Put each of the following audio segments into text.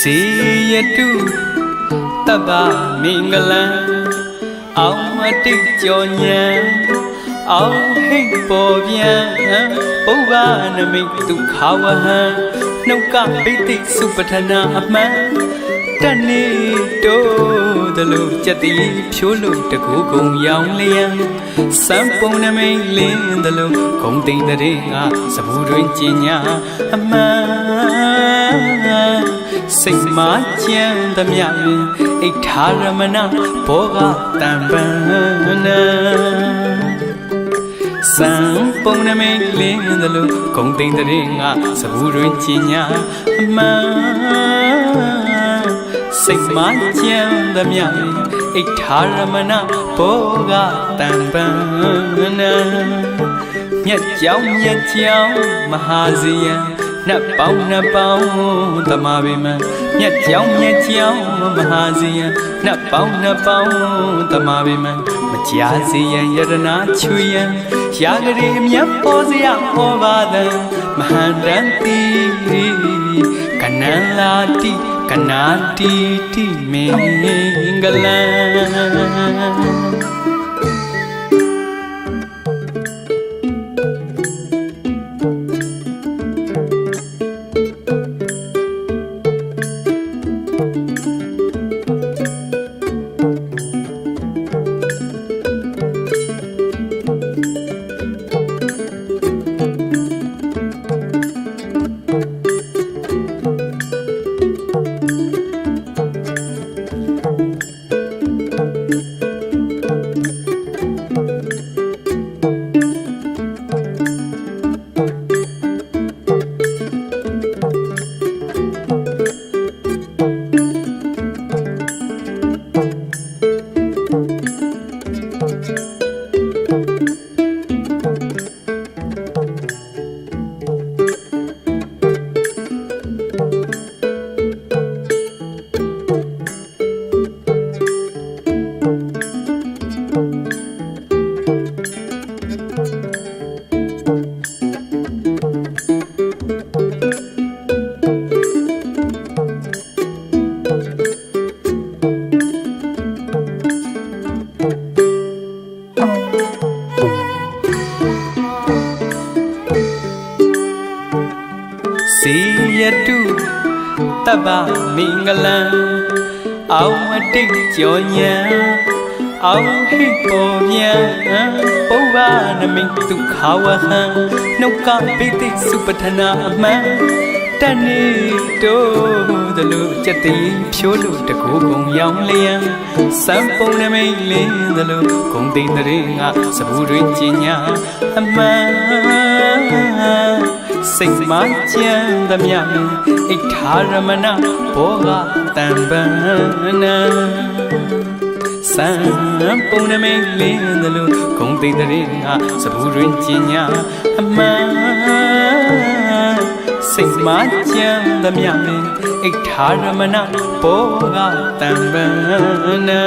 စေရတုတပ္ပမင်္ဂလံအောင်မတိတ်ကြောညံအောင်ဟိတ်ပေါ်ပြန်ပုဗ္ဗနမိတ်ဒုက္ခဝဟံနှုတ်ကပိဋိစုပထနာအမှန်တနေ့တိုး သလိုကြက်တီဖြိုးလို့တကူကုံရောင်လျံစံပုံနမိတ်လင်းသလိုဂုံတိန်တဲ့ငါစဘူးတွင်ကျင်ညာအမှန်စိတ်မကြံသမျှပင်အိဋ္ဌာရမဏဘောဂတံပန္နာစံပုံနမိတ်လင်းသလိုဂုံတိန်တဲ့ငါစဘူးတွင်ကျင်ညာအမှန် စိတ်မကြံသမျှပင်အိဋ္ဌာရမဏဘောဂတံပန္နာမြတ်ကြောင်မြတ်ကြောင်မဟာဇီယံနှပ်ပေါင်းနှပ်ပေါင်းတမပင်မမြတ်ကြောင်မြတ်ကြောင်မဟာဇီယံနှပ်ပေါင်းနှပ်ပေါင်းတမပင်မမကြာစီယံယရနာချွေယံရာဂရေမြတ်ပေါ်စရာဟောပါဒံမဟာတန်တိကနန္လာတိ ကနာတိတိမင်္ဂလံ င်္ဂလံအောင်မတိတ်ကြောညံအောင်ဟိတ်ပေါ်ပြန်ပုဗ္ဗနမိတ်ဒုက္ခဝဟံနှုတ်ကပိဋိစုပထနာအမှန်တနေ့တိုးသလိုကြက်တိဖြိုးလို့တကူကုံရောင်လျံစံပုံနမိတ်လင်းသလိုဂုံတိန်တဲ့ငါစဘူးတွင်ကျင်ညာအမှန် စိတ်မကြံသမျှပင်အိဋ္ဌာရမဏဘောဂတံပန္နာစံပုံနမိတ်လင်းသလိုဂုံတိတ်တဲ့ငါစဘူးတွင်ကျင်ညာအမှန် စိတ်မကြံသမျှပင်အိဋ္ဌာရမဏဘောဂတံပန္နာ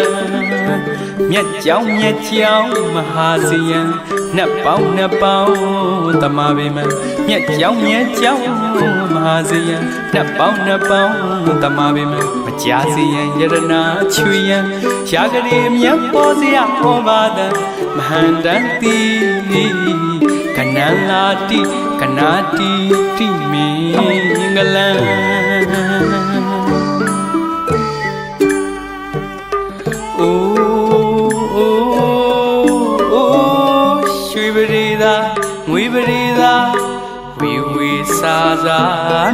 မြတ်ကြောင်မြတ်ကြောင်မဟာဇီယံနှပ်ပေါင်းနှပ်ပေါင်းတမပေမမြက်ကြောင်မြက်ကြောင်မဟာဇယံနှပ်ပေါင်းနှပ်ပေါင်းတမပေမမကြာစီယံယရနာချွေယံရာဂရေမြတ်ပေါ်စရာဟောပါဒံမဟန္တန်တိက နန္လာတိကနာတိတိမင်္ဂလံအိုးအိုးအိုးရွှေပရိသာငွေပရိသာဝီဝီစာစာ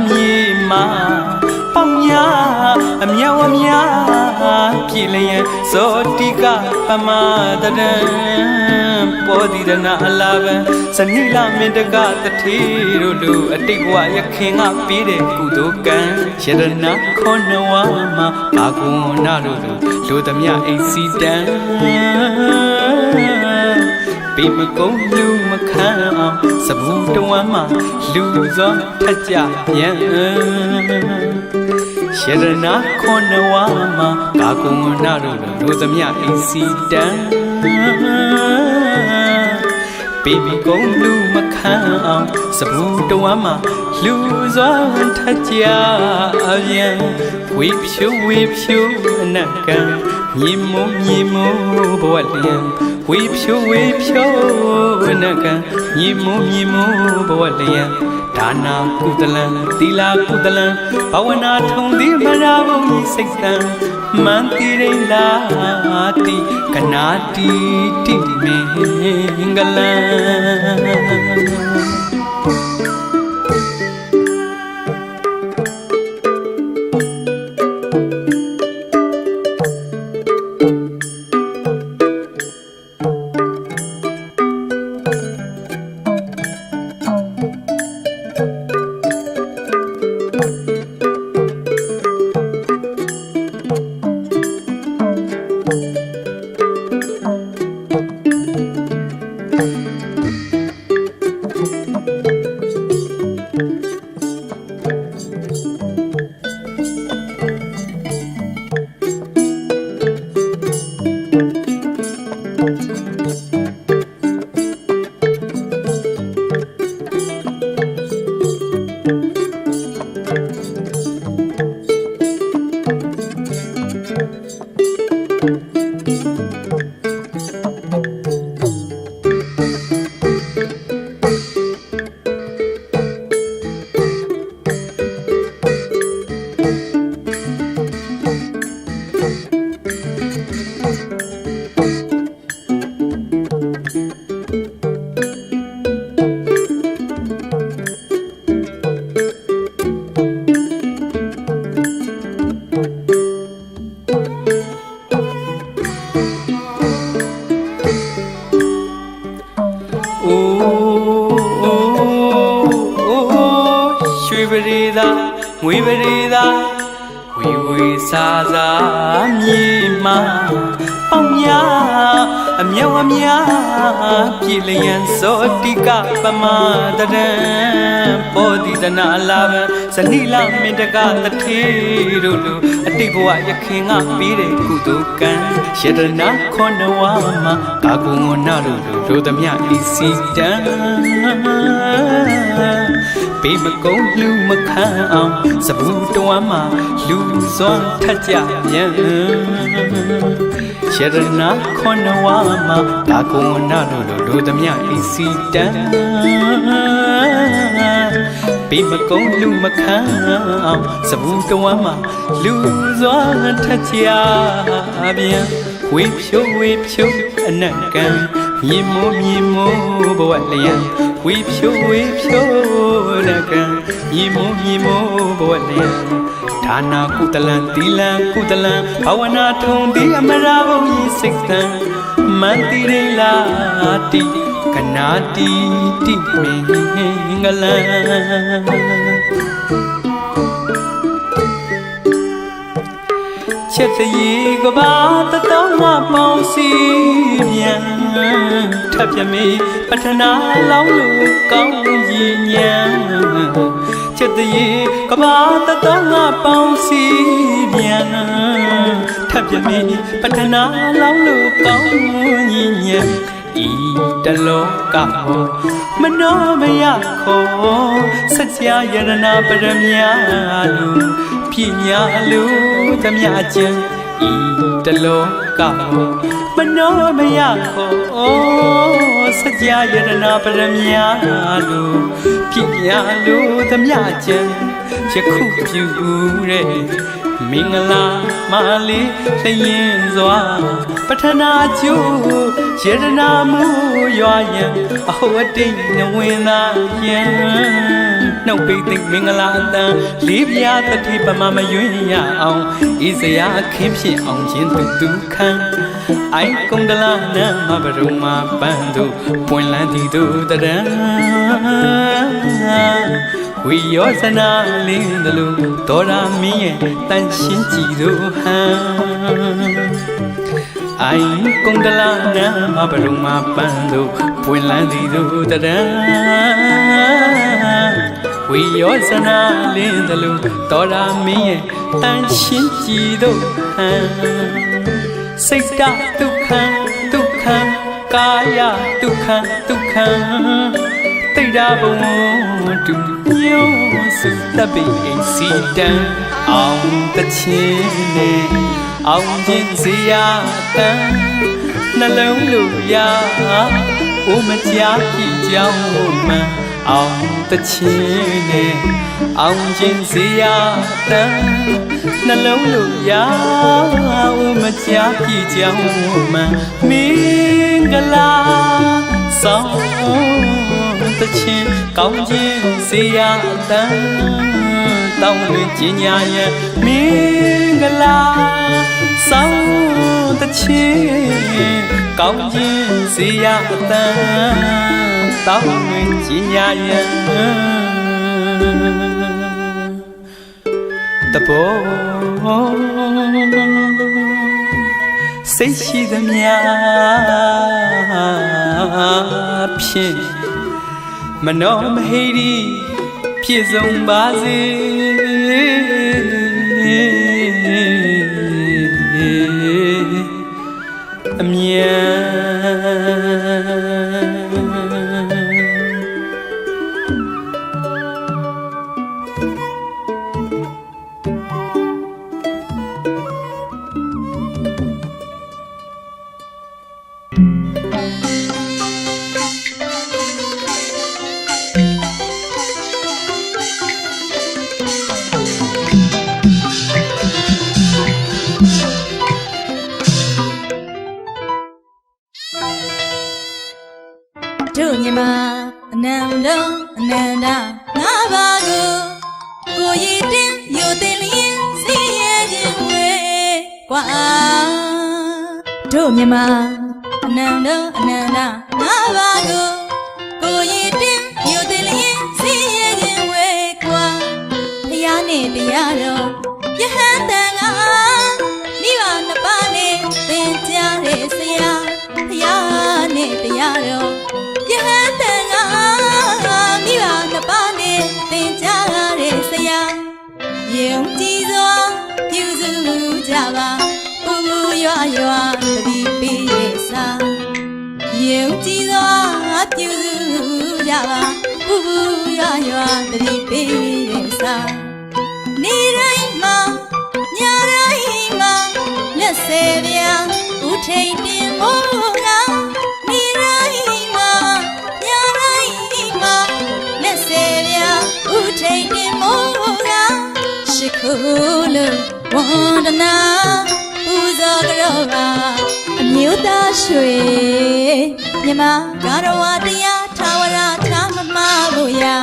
မြေမာပေါင်းများအမြောက်အများ ပြည်လျက်ဇောတိကပမတရံပေါ်ဒီရနာအလာဘံဇနိလမင်တကတထေတို့လူအတိတ်ဘဝရခင်ကပေးတဲ့ကုသိုလ်ကံယရနာခေါနဝမှာအာကုဏတို့လူလူသမျှအိစီတံပေမကုံလူမခံအောင်စဘူးတဝမ်းမှာလူစောထက်ကြပြန် ရှရနာခေါနဝမှာကာကုဏတို့လူသမျှအိစီတံပေမီကုန်းလူမခံအောင်စဘူးတဝမ်းမှာလူစွာထက်ကြအပြန်ဝေဖြူဝေဖြူအနက်ကမြေမုံမြေမုံဘဝလျံဝေဖြူဝေဖြူအနက်ကမြေမုံမြေမုံဘဝလျံ ဒါနာကုသလံသီလာကုသလံဘဝနာထုံသည်မရာဘုံဤစိတ်တံမန္တိရိလာတိကနာတိတိမင်္ဂလံ ပရိသာငွေပရိသာဝီဝီစာစာမြေမာပေါင်များ အမြောက်အများပြည်လျံစောတိကပမတရံဘောဓိတနာလာဗံဇနိလမင်တကတထေတို့လူအတိတ်ဘဝယခင်ကပြီးတဲ့ကုသိုလ်ကံယတနာခောနဝမှာကာကုဝနာတို့လူတို့သမျှဤစီတံပေမကုန်းလူမခံအောင်စဘူးတဝမ်းမှာလူစွမ်းထက်ကြပြန်ယရနာခွန်နဝမှာဘာကုဝနာတို့လိုတို့သမျှဤစီတံပေမကုန်းလူမခံအောင်စဘူးတဝမ်းမှာလူစွမ်းထက်ကြပြန်ဝေဖြိုးဝေဖြိုးအနက်ကံမြေမိုးမြေမိုးဘဝလျံဝေဖြိုးဝေဖြိုးနကံမြေမိုးမြေမိုးဘဝလျံဒါနာကုတလံသီလံကုတလံဘာဝနာထုံတိအမရာဘုံဤစိတ်တံ မန္တိရိလာတိကနာတိတိမင်္ဂလံချက်တရေကဘာတတော်ငါပေါင်းစီပြန်ထပ်ပြမေပထနာလောင်းလူကောင်းရင်ညာ ချက်တရေကဘာတတော်ငါပေါင်းစီပြန်ထပ်ပြမေပထနာလောင်းလူကောင်းရင်ညာဤတလောကဟောမနောမယခောစัจ जा ယရနာပရမညာလူပြညာလူသမျှကျန် ဤတလောကဟောမနောမယခောစัจ जा ယရနာပရမညာလူပြညာလူသမျှကျန်ယခုပြုတဲ့မင်္ဂလာမာလေးလျင်စွာပထနာကျိုးယေရနာမှုရွာယံအဟောအတိတ်နဝင်သာယံ နှုတ်ပိတ်သိမ့်မင်္ဂလာအတန်လေးပြားတတိပမမယွင်းရအောင်ဤစရာအခင်းဖြစ်အောင်ခြင်းသူသူခံအိုင်ကုံဒလာနမဘရုံမပန်းသူပွင့်လန်းသည်သူတရံဝီယောဇနာလင်းတလူတော်ရာမင်းရဲ့တန်ရှင်းကြည်သူဟံအိုင်ကုံဒလာနမဘရုံမပန်းသူပွင့်လန်းသည်သူတရံ ဝီယောဇနာလင်းတလူတော်ရာမင်းရဲ့တန်ရှင်းကြည်သူဟံစိတ်တဒုက္ခဒုက္ခကာယဒုက္ခဒုက္ခတိတ်တာဘဝတူညို့စုတပ်ပိအိစီတံအောင်တချင်းနဲ့အောင်ခြင်းစရာတန်နှလုံးလူရာအိုမကြားကြည့်ကြောင်းမှန် အောင်တချင်းနဲ့အောင်ခြင်းစရာတန်နှလုံးလူရာအိုမကြားကြည့်ကြောင်းမှန်မင်္ဂလာဆောင်တချင်းကောင်းခြင်းစရာတန်တောင်းလွင်ကြညာရဲ့မင်္ဂလာဆောင် တချင်းကောင်းခြင်းစရာတန်တောင်းလွင်ကြညာရဲ့တဘောစိတ်ရှိသမျှဖြင့်မနောမဟိရိပြည့်စုံပါစေ ရားတော်ယဟန်တန်ကမိဘနှစ်ပါးနဲ့သင်ကြားရတဲ့ဆရာယုံကြည်စွာပြုစုကြပါပူပူရွာရွာတတိပေးရဲ့စာယုံကြည်စွာပြုစုကြပါပူပူရွာရွာတတိပေးရဲ့စာနေတိုင်းမှာညတိုင်းမှာလက်ဆယ်ပြာဥထိန်တင်မို့ လို့ဝန္ဒနာပူဇော်ကြတော့ပါအမျိုးသားရွှေမြမဂါရဝတရားထာဝရထားမမဖို့ရာ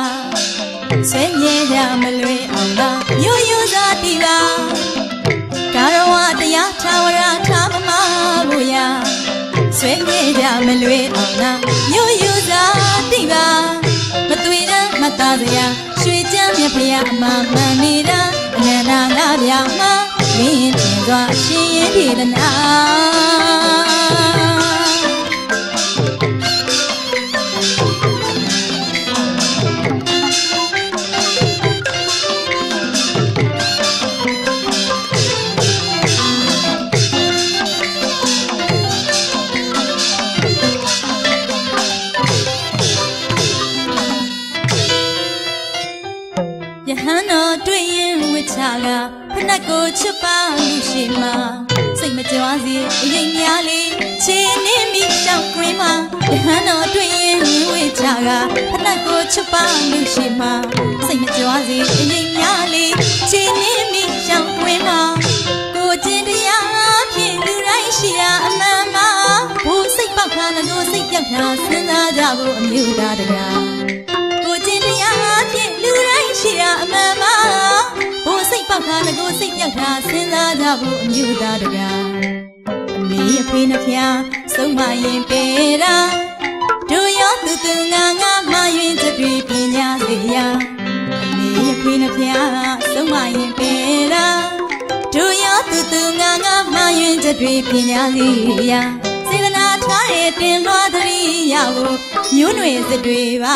ဆွေမြဲကြမလွေအောင်သာရိုးရိုးစားတီပါကာရဝတရားထာဝရထားမမဘူးရာဆွေမြဲကြမလွေအောင်သာရိုးရိုးစားတီပါမသွေတမ်းမသားစရာရွှေချမ်းမြဖရာအမမှန်နေတာ အနန္တငါပြမှာလင်းတင်စွာအရှင်ရင်ဒေသနာ ဖနက်ကိုချစ်ပါလူရှိမှာစိတ်မကြွားစေအရင်များလေးခြေနှင်းမိရှောက်ကွင်းမှာကိုကျင်တရားဖြင့်လူတိုင်းရှိရာအမှန်မှာဘိုးစိတ်ပေါက်ခါလည်းကိုစိတ်ပြောက်တာစဉ်းစားကြဖို့အမျိုးသားတရားကိုကျင်တရားဖြင့်လူတိုင်းရှိရာအမှန်ပါဘိုးစိတ်ပေါက်တာလည်းကိုစိတ်ပြောက်တာစဉ်းစားကြဖို့အမျိုးသားတကားအမေအဖေနှဖျားဆုံးမရင်ပေတာ တို့ရောသူသူငါငါမယွင်ချက်တွေပညာစေရာအမေအဖေနှဖျားဆုံးမရင်ပေတာတို့ရောသူသူငါငါမယွင်ချက်တွေပညာစေရာစေတနာထားတဲ့တင်လွှားသတိရဖို့မျိုးနွယ်စစ်တွေပါ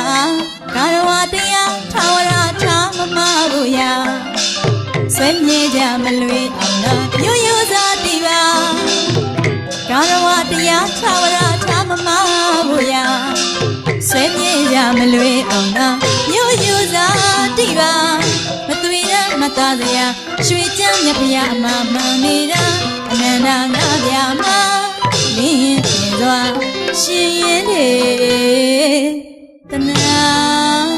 ကာရဝတရားထာဝရထားမမဖို့ရာ မလွေအောင်သာမြို့ယူစားတိပါမသွေရမသားစရာရွှေချမ်းမြဖျားအမမှန်နေတာအနန္တငါပြမလင်းပြင်စွာရှင်ရင်တဲ့တနာ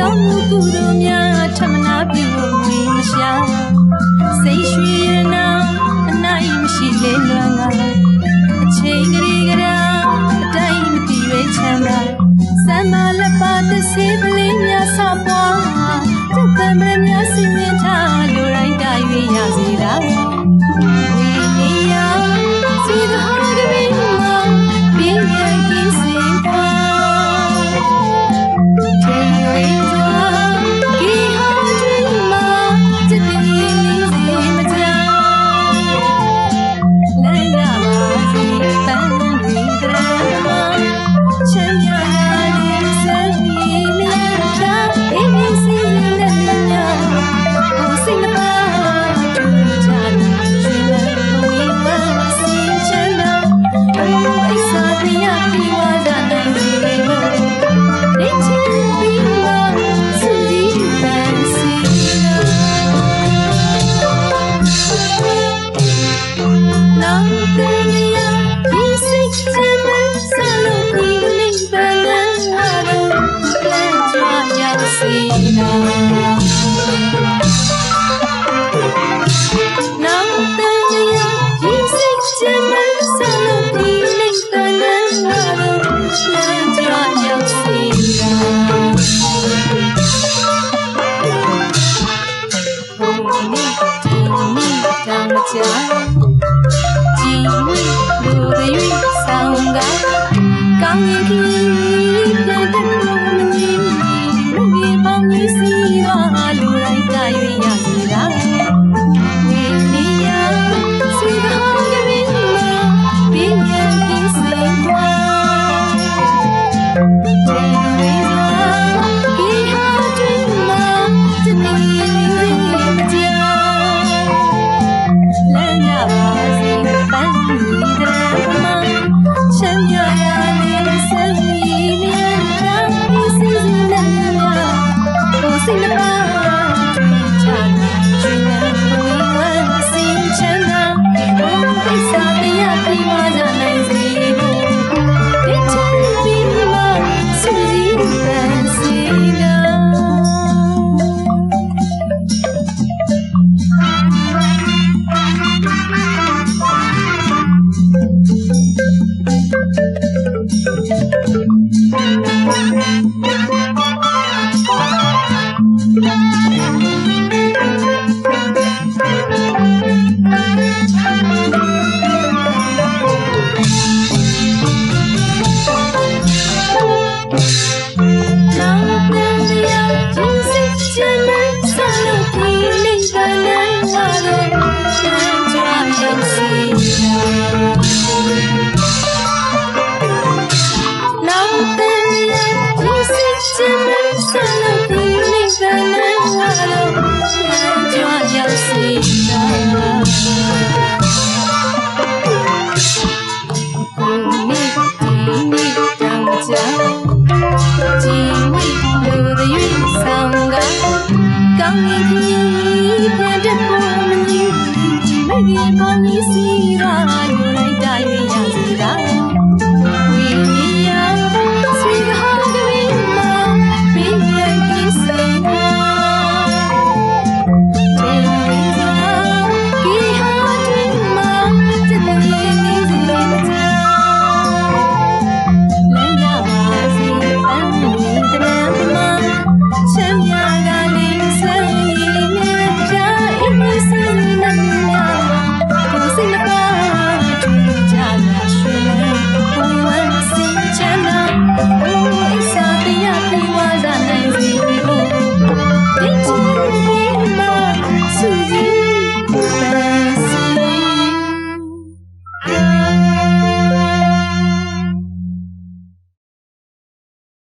ကောင်းမှုကုသိုလ်များထမနာပြုလို့ငွေမရှာစိတ်ရွှေရနာအနိုင်မရှိလေလွမ်းကအချိန်ကလေးကရာအတိုင်းမတည်ဝဲချမ်းသာစမ်းမလက်ပါတစ်စီးပလင်းများစပွား Lagina.